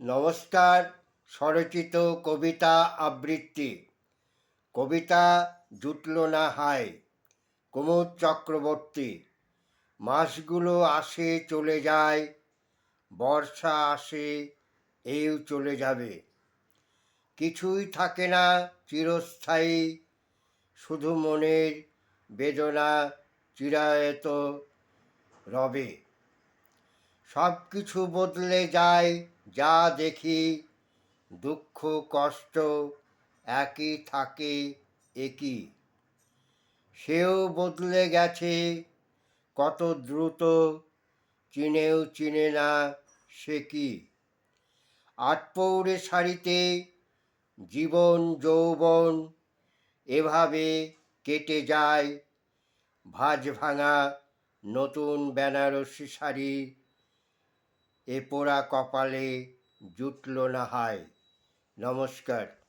নমস্কার, স্বরচিত কবিতা আবৃত্তি। কবিতা জুটল না হায়, কুমুদ চক্রবর্তী। মাসগুলো আসে চলে যায়, বর্ষা আসে, এও চলে যাবে। কিছুই থাকে না চিরস্থায়ী, শুধু মনের বেদনা চিরায়ত রবে। সব কিছু বদলে যায় যা দেখি, দুঃখ, কষ্ট একই থাকে, একই। সেও বদলে গেছে, কত দ্রুত, চিনেও চিনে না সে কি। আটপৌরে শাড়িতে জীবন, যৌবন এভাবে কেটে যায়, ভাঁজ ভাঙা নতুন বেনারসি শাড়ি এ পোড়া কপালে জুটল না হায়। নমস্কার।